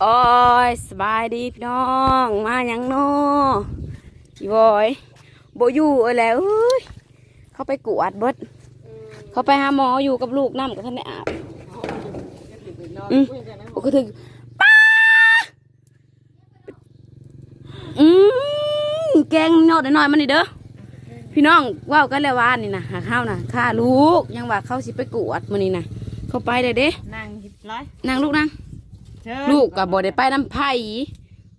โอ้ยสบายดีพี่น้อง มาหยังเนาะพี่บอยโบอยู่เอ้ยแล้วเอ้ยเขาไปกวดเบิดเขาไปหาหมออยู่กับลูกน้ำกับท่านได้อาบอืมโอ้ก็ถึงป้าอืมแกงยอดหน่อยๆมันนี่เด้อพี่น้องเว่าวกันแล้วว่านี่นะหาข้าวนะข้าลูกยังว่าเขาสิไปกวดมันนี่นะเขาไปเลยเด้นั่งคิดร้อยนางลูกนาง เชิญลูกกับบ่ได้ไปน้ำไผ่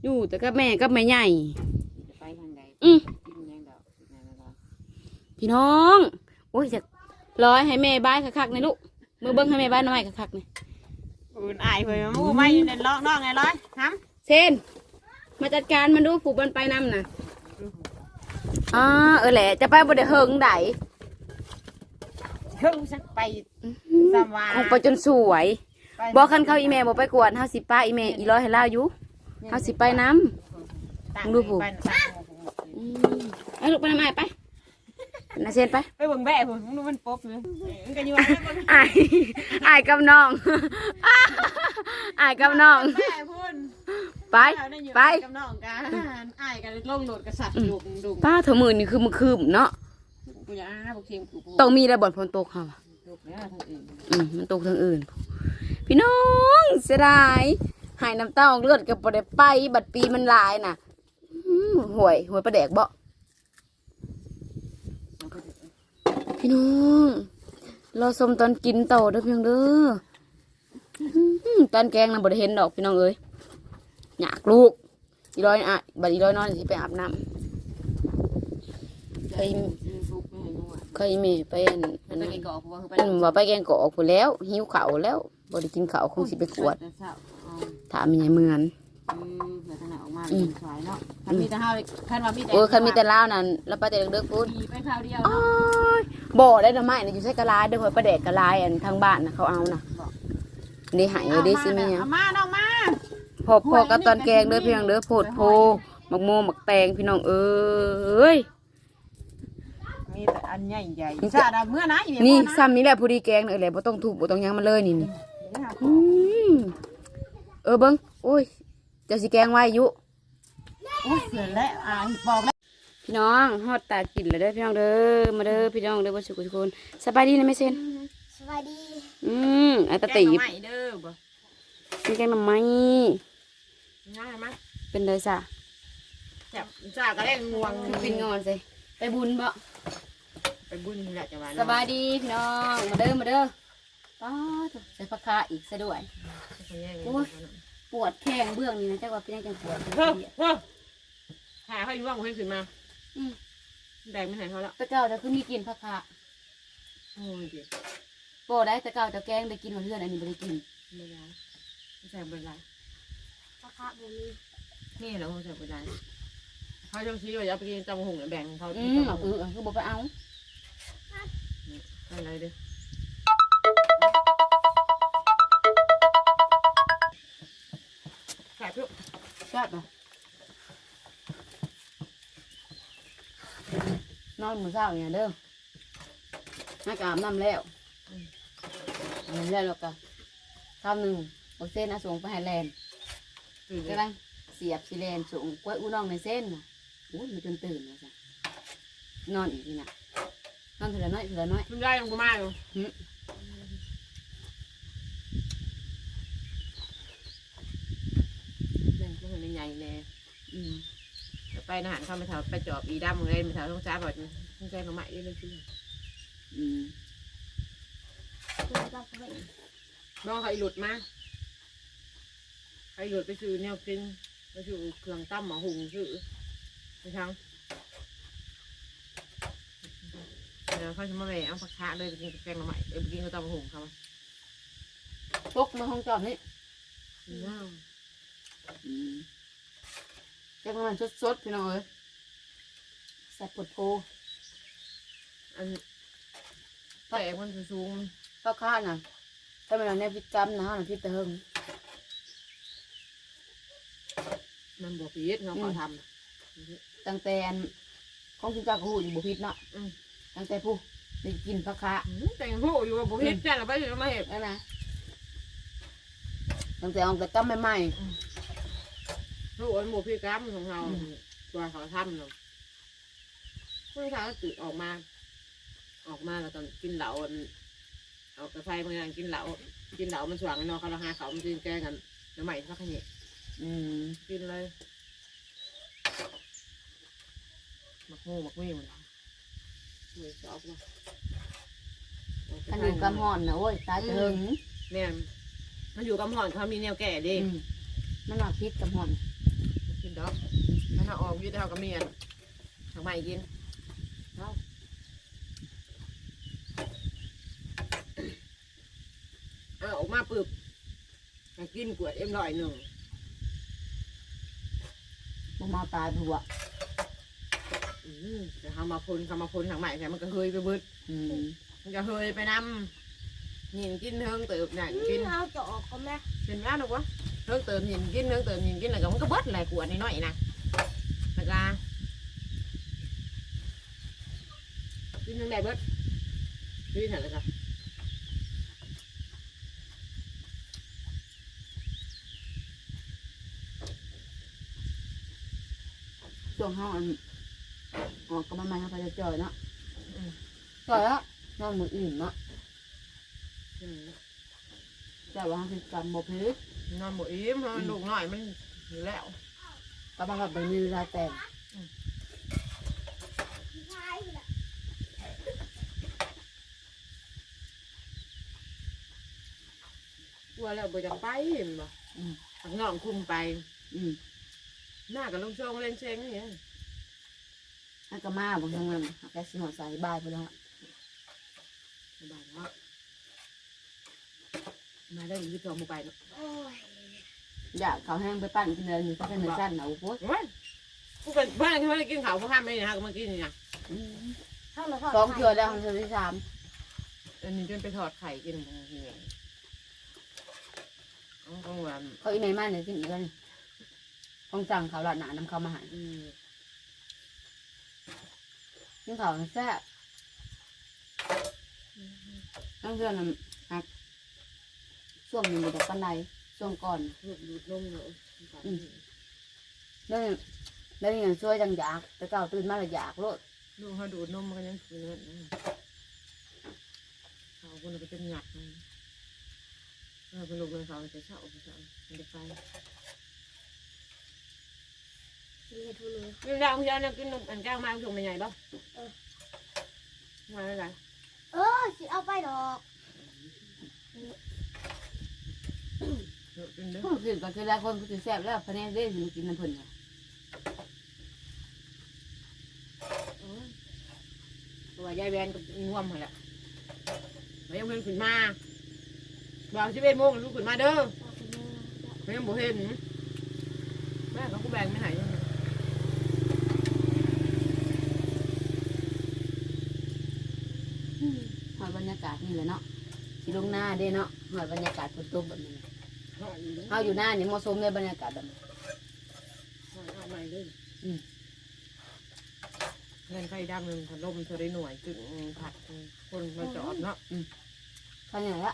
อยู่แต่กับแม่กับแม่ใหญ่ไปทางใดอืมกินยังดอกกินยังดอกพี่น้อง โอ้ยจะร้อยให้แม่บ้ายคักๆในอยลูกมือเบิ้งให้แม่บ้ายหน่อยคักๆนี่อุ่นอายเพื่อนมูไม่อยู่ในล็อกนอกไงร้อยทเซนมาจัดการมันดูผูกมันไปน้ำน่ะอ่าเออแหละจะไปบ่ได้เฮิงไดำเชิงสักไปสามวาคงไปจนสวยไป บอกคันเขาอีแม่บ่ไปกวนเฮาสิป้าอีแม่อีร้อยให้เล่าอยู่เฮาสิไปน้ตั้งดูผูกไปตั้งำอืมไปลูกไปน้ำไอ้ายไปนาเซนไปไปเบิ่งแบะผมดูมันปบเลยมันก็อยู่ว่าเบิ่งอายอายกับน้องอายกับน้องแบะพุ่นไปเอาด้อยู่ไปกับน้องกันอายกันลงโหลดกระสับดุงดุงป้าเธอมือนี่คือมันคืมเนาะกูอยากอาบุกเค็มกูต้องมีระเบิดฝนตกค่ะดุกเนี่ยทางอื่นอืมมันตกทางอื่น พี่น้องเสียดายหายน้ำเต้าออกเลือดกับปได้ไปบัดปีมันหลายน่ะอืมห่วยห่วยประแดกบ่พี่น้องรอสมตอนกินต่อเด้อเพียงเด้ออืมตอนแกงน่ะบ่ได้เห็นดอกพี่น้องเอ้ยอยากลูกอีร้อยอะบัดอีร้อยนอนสิไปอาบน้ำเคยทุกข์ไม่ให้รู้อะเคยมีไปอันอันไปนั้นกินกอกเพราะว่าเขาไปอันว่าไปแกงกอกพู้นแล้ว หิวข้าวแล้ว บ่ได้กินข้าวคงสิไปกวดแต่เช้าอ๋อ ถามมีไงเหมือน อืมเดี๋ยวทางไหนออกมาอืมเป็นสายเนาะคันมีแต่ห้าคันว่ามีแต่โอ้ยคันมีแต่ลาวนั่นแล้วไปแต่เด็กๆพูด ขี่ไปคราวเดียวอ้เนาะยบ่ได้ดอกไม้น่ะอยู่ใส่กะลายเด้อหอยประแดกกะลายอันทางบ้านน่ะเขาเอาน่ะนี่หายได้สิมีหยังเอามาน้องมาพอพอกับตอนแกงเด้อพี่น้องเด้อโพดโพมักโมมักแตงพี่น้องเอ้ย มีแต่อันใหญ่ใหญ่ชาดาเมื่อนะอีเมนี่พ่อนะซ้ำนี่แหละผู้ดีแกงเด้อแหละบ่ต้องทุบบ่ต้องหยังมันเลยนี่นี่ อืมเออเบิ่งโอ้ยเจ้าสิแกงไว้อยู่โอ้ยเสือแล้วอ่าบอกแล้วพี่น้องฮอดตากินเลยเด้อพี่น้องเด้อมาเด้อพี่น้องเด้อบ่สุขทุกคนสบายดีนะแม่เซนสวัสดี อืมไอ้ตาแกตีงบใหม่เด้อบ่มีแกงหน่อไม้ง่ายมั้ยเป็นไดซะจับชาก็ได้งวงคือเป็นงอนสิไปบุญบ่ไปบุญนี่แหละจะว่าสบายดีพี่น้องมาเด้อมาเด้อ ป้าดใส่ผักคาอีกซะด้วย โอ้ย ปวดแข้งเบื้องนี่นะจักว่าเป็นจังปวดเฮ้ยเฮ้ยหาให้ร่วงให้ขึ้นมาอืมแดงไม่หายเขาแล้วแตะเก้าจะคือมีกินผักคาโอ้ยเดี๋ยวบ่ได้แตะเก้าจะแกงได้กินหัวเลือดอันนี้บ่ได้กินไม่ได้ไม่ใส่เบอร์ไรพระคะบุรีนี่เหรอเขาใส่เบอร์ไรเขาจงชี้ว่าจะเอาไปกินจำหุงแบ่งเขาอืที่มเขาเออคือบ่ไปเอาอะไรเด้อ แซ่บอะนอนมื้อเช้าเนี่ยเด้อนักอาบน้ำแล้วอาบน้ำแล้วแล้วก็ข้าวหนึ่งบอกเส้นอาส่งไปให้แลนตื่นกำลังเสียบสิเลนสูงกล้วยอุ้น้องในเส้นน่ะโอ้ยมันจนตื่นเลยจ้ะนอนอีกทีน่ะนอนเถละน้อยเถละน้อยคุณยายยังกูมาอยู่ หึ เล่นก็เป็นใหญ่เลยอืมไปทหารเข้าไปแถวไปจอบอีดำเลยไปแถวต้องจ้าบอกต้องใจมาใหม่ได้เลยพี่อืมตัวเราก็ไม่น้องเขาอีหลุดมาเขาอีหลุดไปซื้อแนวกินไปซื้อเครื่องตั้มหมาหุงซื้อไปทั้งเดี๋ยวเขาจะมาแหวเอาผักชาเลยไปกินแกงมาใหม่เออไปกินกับตั้มหมาหุงเขาตกมาห้องจอดนี่ว้าว อืมแกงมันสดๆพี่น้องเอ้ยแซ่บปวดโพอันแต่มันสูงข้าวข้าน่ะถ้ามันเอาแนวพิษจำนะฮะน่ะพิษตะเฮิงมันบวกพีชเนาะเขาทำตั้งแต่อันของคุณเจ้าก็หูอยู่บ่พิษเนาะอืมตั้งแต่ผู้ได้กินข้าวข้าแต่งหูอยู่ว่าบวกพีชแจ้งเราไปอยู่มาเห็บแล้วนะตั้งแต่ออกแต่ก็ไม่ไหม้ อืมเขาบอกว่าหมูพี่กรัมของเราตัวเขาทำเนาะเมื่อเช้าตื่นออกมา ออกมาแล้วตอนกินเหล้าอันเอากาแฟบางอย่างกินเหล้ากินเหล้ามันสว่างเนาะเขาเราหาเขามันกินแกงกันน้ำใหม่สักขยะอืมกินเลยหมักงูหมักมี่มันไม่ชอบเนาะขันอยู่กำห่อนนะโอ้ยตายเถิงเนี่ยมันอยู่กับหอนเขามีแนวแก่ดิอืมมันว่าพิษกำห่อนกิน ดอกมันเอาออกอยืดเท่ากับเมียนทางใหม่กินเอาเอาออกมาปึ๊บให้กินกวดเอ็มร้อยหนึ่งบ่มาตายผัวอืมแต่ทำมาพ่นทำมาพ่นทางใหม่แต่มันก็เฮยไปเบิดอืมมันก็เฮยไปนำยินกินเทิงเติบเนี่ยกิน เอาจะออกก็แม่ เป็นแล้วหรอวะ เทิงเติบยินกินเทิงเติบยินกินแล้วก็มันก็เบิดแหละกวดนิดหน่อยๆนะแล้วก็กินยังไงเบิดกินเถอะเลยครับช่วงห้าอันออกก็มาใหม่เขาไปจะจ่อยเนาะจ่อยแล้วนอนมืออื่นเนาะอืมแต่ว่าคือกรรมบ่พิษ นอนหมดอิ่มเพราะมันลูกหน่อยมันอยู่แล้วก็มาแบบมีเวลาแต่งกลัวแล้วบ่จะไปเห็นบ่อืมหักน้องคุมไป อืมหน้ากับลงช่องเล่นเชงอย่างเงี้ยให้ก็มาบอกทางนั้นแกสิหอดสายบายไปแล้วสบายเนาะ มาได้ยี่สิบสองโมไปเนาะโอ้ยอยากเขาแห้งไปปั้นกินเลยอยู่ก็เป็นเหมือนกันนะโอ้โหโอ้ยกูเป็นบ้านที่ไม่ได้กินข้าวพวกข้ามไม่ได้นะก็มากินนี่นะอืมเข้ามาทอดสองเทื่อแล้วของเทื่อที่สามอันนี้จนไปทอดไข่กินมันเหนื่อยเอาของหวานเขาอีเมลมาเนี่ยกินอีกแล้วนี่ต้องสั่งเขาหลาดหนาน้ำเขามาใหายอืมกินเขาวแซ่บต้องเทื่อนั้นหัก ช่วงหนึ่งอยู่จากปันไดช่วงก่อนลูกดูดนมเนาะได้ได้เงินช่วยจังอยากแต่เก่าตื่นมาแล้วอยากโลดลูกเขาดูดนมมันก็ยังกินเลยนะเขาคนเราก็เป็นหยักนะเออเป็นลูกเป็นเขาจะเช่าไปเช่ามันจะไปมีเหตุผลเลยกินดาวพี่เอากินนมอันแก้วมาถุงใหญ่ๆป่ะมาแล้วไงเออสิเอาไปดอกกิน เด้อพูดถึงก็คือหลายคนก็จะแซ่บแล้วพะแนงเด้สิมากินน้ำเพิ่นเนี่ยตัวยายแวนก็ง่วมหมดล้วไม่ยังเพิ่นขึ้นมาบอกสิเอ็ดโมงลูกขึ้นมาเด้อเอาไปเลยไม่ยังบ่เห็นแม่เขาก็แบ่งไม่ไหนหอยบรรยากาศนี่แหละเนาะ สิลงหน้าเด้เนาะหอยบรรยากาศฝนตกแบบนี้เฮาอยู่หน้านี่เหมาะสมเลยบรรยากาศแบบนี้เอาใหม่เลยอืมเงินไฟดังหนึ่งพัดลมเธอได้หน่วยจึงผัดคนมาจอดเนาะเท่านี้ละ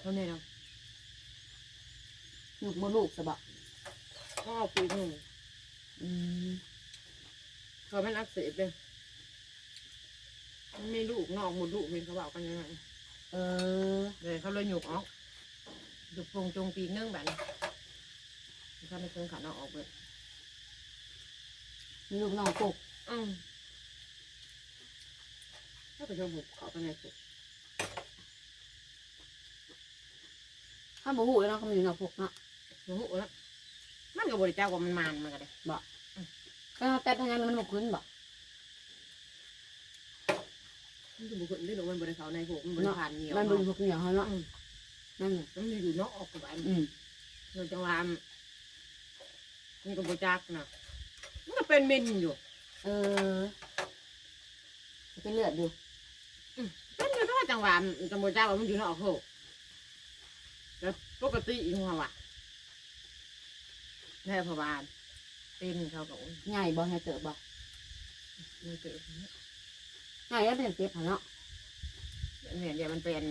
เท่านี้เนาะลูกบ่ลูกสะบะก็เอาปีหนึ่งอืมเขาเป็นอักเสบเลย มันมีลูกนอกหมดลูกเป็นเขาบอกกันยังไงเออเลยเขาเลยหยุกออกหยุกพงจงปีนึ่งแบบนี้เขาไม่เคยขาดนอกออกเลยมีลูกน้องปลูกอืมถ้าไปชมผมขอไปในสุดถ้าบ่ฮู้แล้วเนาะเขามีลูกน้องปลูกเนาะโอ้โหแล้วมันก็บริจาคว่ามันมันมันก็ได้ก็แต่ทางนั้นมันบ่ขึ้นบ่ มันจะบุกได้หรอกมันบริเขาในพวกมันบริผ่านเหนียวมันบ่อยู่พวกเหนียวเฮาเนาะอืมนั่นน่ะมันอยู่นอกออกกับอันอืมเราจังหวะมันก็บริจาคนะมันก็เป็นเมนอยู่ เออเป็นเลือดอยู่เป็นอยู่ที่จังหวะจังบริจาคว่ามันอยู่นอกโหกแล้วปกติอีกหัววะแม่พบาลเป็นเขาก็โอ้ยใหญ่บ่ให้เติบบ่มันเจอ ใหญ่แล้วเป็นเจ็บหั่นเนาะเนี่ยเดี๋ยวมันเป็น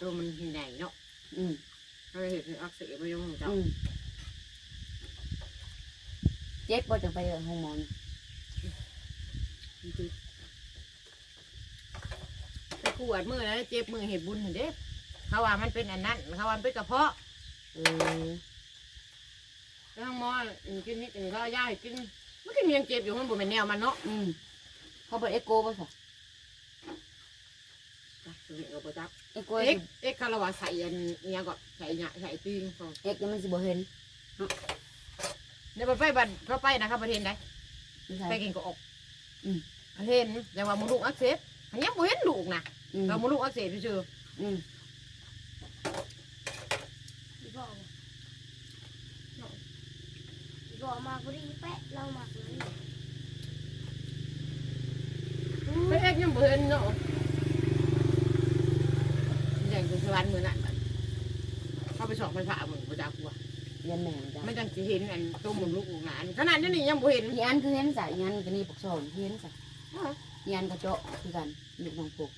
ตัวมันใหญ่เนาะอืมเขาเห็นอักเสบไม่ยอมจับอืมเจ็บบ่จะไปห้องหมอนไปขวดมือแล้วเจ็บมือเห็ดบุญเห็นเด้เขาว่ามันเป็นอันนั้นเขาว่ามันเป็นกระเพาะเออแล้วทั้งหมออืมกินนี่กินก็ย่าให้กินมันก็ยังเจ็บอยู่มันบ่เป็นแนวมันเนาะอืมเขาไปเอ็กโกป่ะสะจักสุด เออบ่จักเอ็กโกเอ็กเอ็กคาราวาใส่อันเนี้ยก็ใส่หยาใส่ตีนเขาเอ็กยังมันสิบ่เห็นเนี่ยไปบันเขาไปนะครับประเทศใดไม่ใช่ไปกินก็ออกอืมประเทศแต่ว่ามุลูกอักเสบอันยังบ่เห็นลูกนะอืมเรามุลูกอักเสบเฉยอืมอีพ่ออีพ่อมาพอดีแปะเรามาเลยๆไปเอ็กยังบ่เห็นเนาะ อย่างคือสวรรค์มือนั่นบัดเข้าไปสอบไปผ่ามือบ่จักกลัวยันแม่นจ้ะไม่จังสิเห็นอันตัวมุลูกลูกหลานขนาดนี้นี่ยังบ่เห็นอันคือเห็นจ้ะอีอันก็นี่ปกซอนเห็นจ้ะอีอันก็เจาะคือกันลูกน้องปก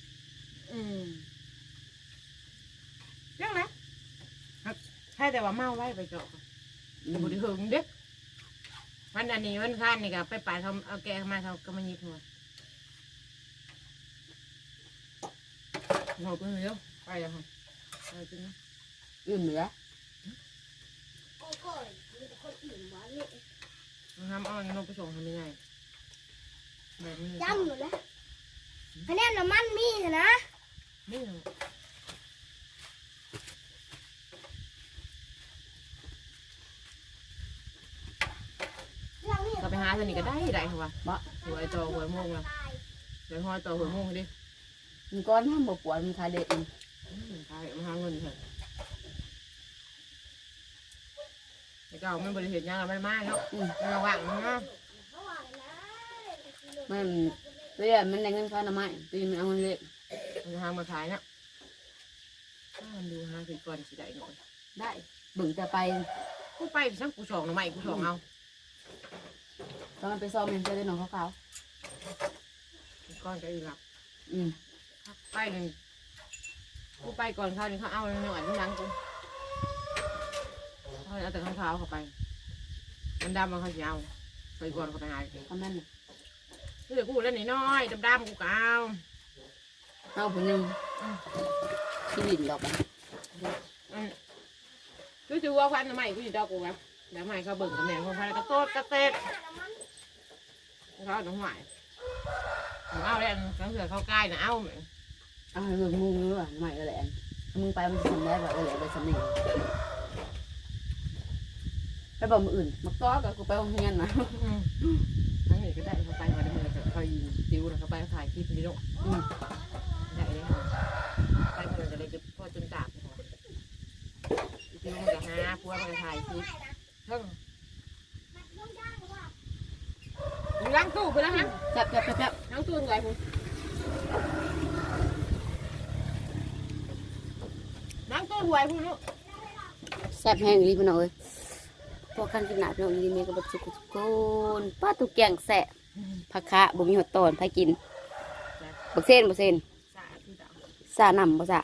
อืมยังไงแค่แต่ว่าเมาไว้ไปเจาะอืแต่มบุได้หึงเด็กวันอันนี้วันข้านนี่ก็ไปป่าเขาเอาแกมาเขาก็มาหยิบหัวเราไปเร็ว ไปแล้วค่ะไปจริงนะอื่นเหลือโอ้โหมีแต่คนอื่นมาเนี่ยทำเอาอันนี้ไปส่งทำยังไงแบบนี้จำหนูแล้วคะแนนน้ำมันมีนะนี่เหรอเราเนี่ยก็ไปหาสนิทก็ได้ได้ค่ะวะหัวไอต่อหัวโมงละเดี๋ยวหัวต่อหัวโมงดิมีก้อนห้ามบ่ปวดมีคาเด็ดอีกอืม ขายมาหาเงินเถอะไอ้เจ้ามันบริเหตุยังเราไม่มาเนาะอืมไม่ระวังนะเขาว่าเลยนะมันเรื่อยมันได้เงินค่าน้ำมันปีมันเอาเงินเล็กมันทางมาขายเนาะถ้ามันดูหาสิก่อนสิได้หน่อยได้เบิ่งจะไปกูไปสักกูสองหน่อไม้กูสองเอาตอนมันไปซ่อมเห็นเจอได้หนองขาวก้อนก็อีหลับๆอืมไปหนึ่ง กูไปก่อนเขานี่เขาเอาหน่อยที่หลังกูเขาเอาแต่ข้างเท้าเข้าไป มันดำมันเขาจะเอาไปก่อนเขาไปหาทำนั่นน่ะเดี๋ยวกูเล่นน้อยๆดำๆกูก็เอา เอาผู้หนึ่งที่ดินดอกไปอืมคือถือว่าฟันทำไมกูจะดอกกูแบบแล้วไม่เขาเบิ่งกับแม่เขาพายกระโตดกระเตดเขาหนุ่มหมายเอาแล้วเขาเสือเขาใกล้นะเอาเอาให้เบิ่งมุงด้วยว่าไม่ก็แหละมึงไปมันจะทำได้แบบเออแหละไปสำเนียงไปบอกมืออื่นมาก้อกับกูไปโรงเรียนนะทั้งนี้ก็ได้เขาไปมาได้เมื่อเขายิงติวแล้วเขาไปถ่ายคลิปนี่ลูกอืมได้เลยไปเมื่อจะเลยจะพ่อจนดาบติวมันจะหาพวกมันถ่ายคลิปเพิ่งล้างตู้ไปแล้วฮะจับจับจับจับล้างตู้ไงคุณ ล้างตู้หวยคุณลูกแซ่บแห้งอีหลีพี่น้องเอ้ยพวกกันกินหนาพี่น้องอีหลีเมียก็แบบสุกุสุกคนป้าตุกแกงแสะผักคะบ่มีหัวตอนไผกินบักเส้นบ่เส้นสาธุดาวสานำบ่สะ